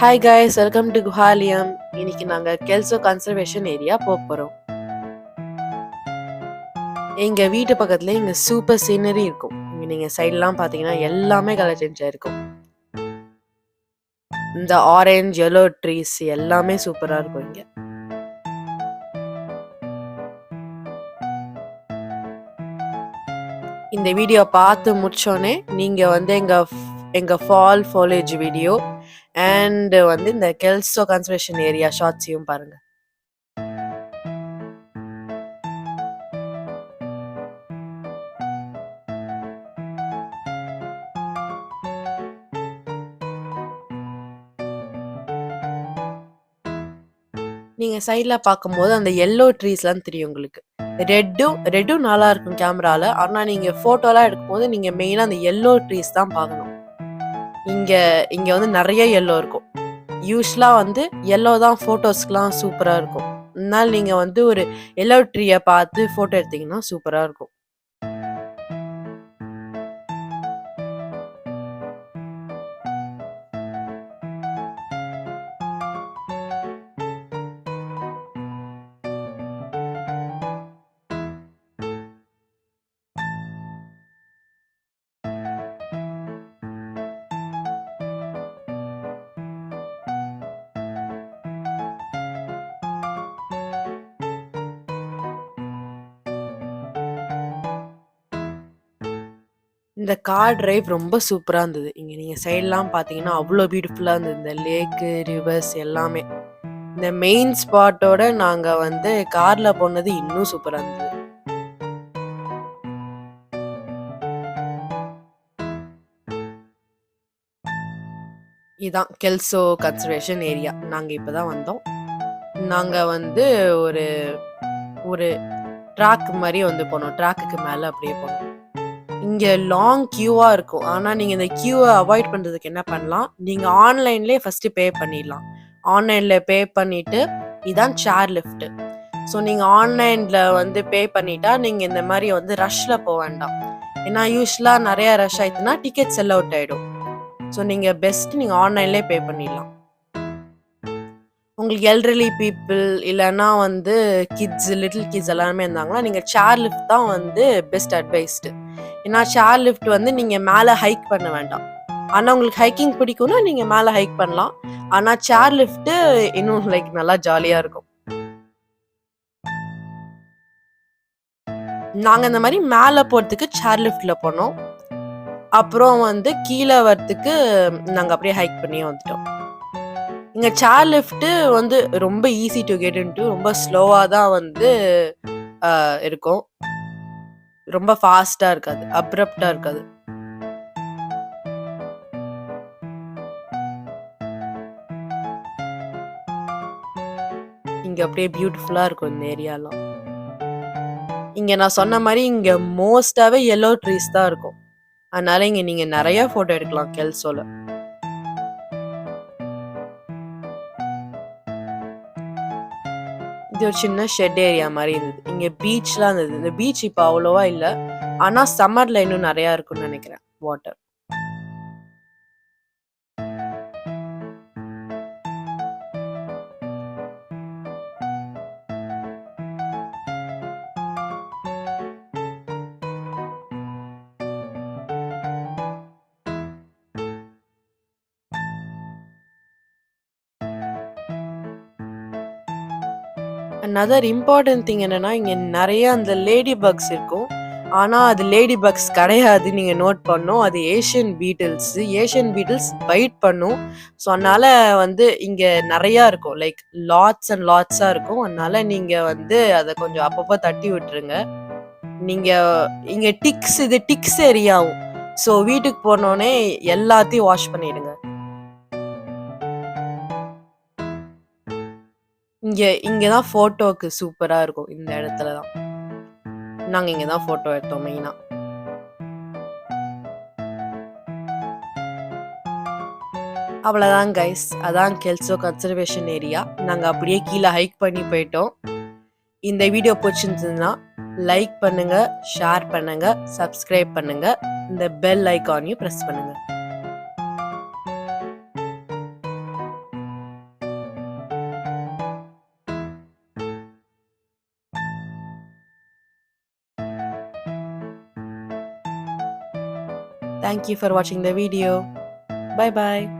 Hi guys welcome to குஹாலியம் இன்னைக்கு நாங்க கெல்சோ கன்சர்வேஷன் ஏரியா போக போறோம். எங்க வீட்டு பக்கத்தில் இங்க சூப்பர் சீனரி இருக்கும். இங்க நீங்க சைட்லாம் பாத்தீங்கன்னா எல்லாமே கலர் சேஞ்சாக இருக்கும் இந்த ஆரஞ்சு எல்லோ ட்ரீஸ் எல்லாமே சூப்பரா இருக்கும் இங்க. இந்த வீடியோ பார்த்து முடிச்சோடனே நீங்க வந்து எங்க எங்க ஃபால் ஃபாலேஜ் வீடியோ அண்ட் வந்து இந்த கெல்சோ கன்சர்வேஷன் ஏரியா ஷார்ட்ஸையும் பாருங்க. நீங்க சைடில் பார்க்கும்போது அந்த எல்லோ ட்ரீஸ்லாம் தெரியும் உங்களுக்கு. ரெட்டும் ரெட்டும் நல்லா இருக்கும் கேமரால ஆனா நீங்க ஃபோட்டோலாம் எடுக்கும்போது நீங்க மெயினா அந்த எல்லோ ட்ரீஸ் தான் பார்க்கணும். இங்கே இங்கே வந்து நிறைய எல்லோ இருக்கும். யூஸ்வலாக வந்து எல்லோ தான் ஃபோட்டோஸ்க்கெலாம் சூப்பராக இருக்கும். அதனால நீங்கள் வந்து ஒரு எல்லோ ட்ரீயை பார்த்து ஃபோட்டோ எடுத்தீங்கன்னா சூப்பராக இருக்கும். இந்த கார் டிரைவ் ரொம்ப சூப்பராக இருந்தது. இங்கே நீங்கள் சைட்லாம் பார்த்தீங்கன்னா அவ்வளோ பியூட்டிஃபுல்லாக இருந்தது. இந்த லேக்கு ரிவர்ஸ் எல்லாமே. இந்த மெயின் ஸ்பாட்டோட நாங்கள் வந்து காரில் போனது இன்னும் சூப்பராக இருந்தது. இதான் கெல்சோ கன்சர்வேஷன் ஏரியா நாங்கள் இப்போ தான் வந்தோம். நாங்கள் வந்து ஒரு ஒரு ட்ராக் மாதிரி வந்து போனோம். ட்ராக்குக்கு மேலே அப்படியே போனோம். இங்கே லாங் க்யூவாக இருக்கும். ஆனால் நீங்கள் இந்த கியூவை அவாய்ட் பண்ணுறதுக்கு என்ன பண்ணலாம்? நீங்கள் ஆன்லைன்லேயே ஃபஸ்ட்டு பே பண்ணிடலாம். ஆன்லைனில் பே பண்ணிவிட்டு இதுதான் சேர் லிஃப்ட்டு ஸோ நீங்கள் ஆன்லைனில் வந்து பே பண்ணிட்டா நீங்கள் இந்த மாதிரி வந்து ரஷ்ஷில் போக வேண்டாம். ஏன்னா யூஸ்வலாக நிறையா ரஷ் ஆயிடுச்சுன்னா டிக்கெட் செல் அவுட் ஆகிடும் ஸோ நீங்கள் பெஸ்ட் நீங்கள் ஆன்லைன்லேயே பே பண்ணிடலாம். உங்களுக்கு எல்டர்லி பீப்புள் இல்லைன்னா வந்து கிட்ஸ் லிட்டில் கிட்ஸ் எல்லாருமே இருந்தாங்கன்னா நீங்கள் சேர் லிஃப்ட் தான் வந்து பெஸ்ட் அட்வைஸ்டு ஏன்னா சேர் லிஃப்ட் வந்து நீங்கள் மேலே ஹைக் பண்ண வேண்டாம். ஆனால் உங்களுக்கு ஹைக்கிங் பிடிக்கும்னா நீங்கள் மேலே ஹைக் பண்ணலாம். ஆனால் சேர் லிஃப்ட்டு இன்னும் லைக் நல்லா ஜாலியாக இருக்கும். நாங்கள் இந்த மாதிரி மேலே போகிறதுக்கு சேர் லிஃப்டில் போனோம். அப்புறம் வந்து கீழே வரத்துக்கு நாங்கள் அப்படியே ஹைக் பண்ணி வந்துட்டோம். இங்கே சேர் லிஃப்ட் வந்து ரொம்ப ஈஸி டு கெட் இன்ட்டு ரொம்ப ஸ்லோவா தான் வந்து ஆஹ், இருக்கும். ரொம்ப ஃபாஸ்டா இருக்காது அப்ரப்டா இருக்காது. இங்க அப்படியே பியூட்டிஃபுல்லா இருக்கும் இந்த ஏரியாலாம் இங்க நான் சொன்ன மாதிரி இங்க மோஸ்டாவே எல்லோ ட்ரீஸ் தான் இருக்கும். அதனால இங்க நீங்க நிறைய போட்டோ எடுக்கலாம் கெல்சோல இது ஒரு சின்ன ஷெட் ஏரியா மாதிரி இருந்தது. இங்க பீச்லாம் இருந்தது. இந்த பீச் இப்போ அவ்வளோவா இல்ல. ஆனா சம்மரில் இன்னும் நிறைய இருக்கும்னு நினைக்கிறேன். வாட்டர் அனதர் இம்பார்ட்டன்ட் திங் என்னென்னா இங்கே நிறைய அந்த லேடி பக்ஸ் இருக்கும். ஆனால் அது லேடி பக்ஸ் கிடையாது நீங்கள் நோட் பண்ணும். அது Asian beetles Asian beetles byte பண்ணும். ஸோ அதனால் வந்து இங்கே நிறையா இருக்கும். லைக் லாட்ஸ் அண்ட் லாட்ஸாக இருக்கும். அதனால் நீங்கள் வந்து அதை கொஞ்சம் அப்பப்போ தட்டி விட்டுருங்க. நீங்கள் இங்கே டிக்ஸ் இது டிக்ஸ் ஏரியாவும் ஸோ வீட்டுக்கு போனோடனே எல்லாத்தையும் வாஷ் பண்ணிடுங்க. இங்கே இங்கே தான் ஃபோட்டோவுக்கு சூப்பராக இருக்கும் இந்த இடத்துல தான் நாங்கள் இங்கே தான் ஃபோட்டோ எடுத்தோம் மெயினாக அவ்வளோதான் கைஸ் அதான் கெல்சோ கன்சர்வேஷன் ஏரியா நாங்கள் அப்படியே கீழே ஹைக் பண்ணி போயிட்டோம். இந்த வீடியோ பிடிச்சிருந்ததுன்னா லைக் பண்ணுங்கள் ஷேர் பண்ணுங்கள் சப்ஸ்கிரைப் பண்ணுங்கள் இந்த பெல் ஐக்கானையும் ப்ரெஸ் பண்ணுங்கள் Thank you for watching the video. Bye bye.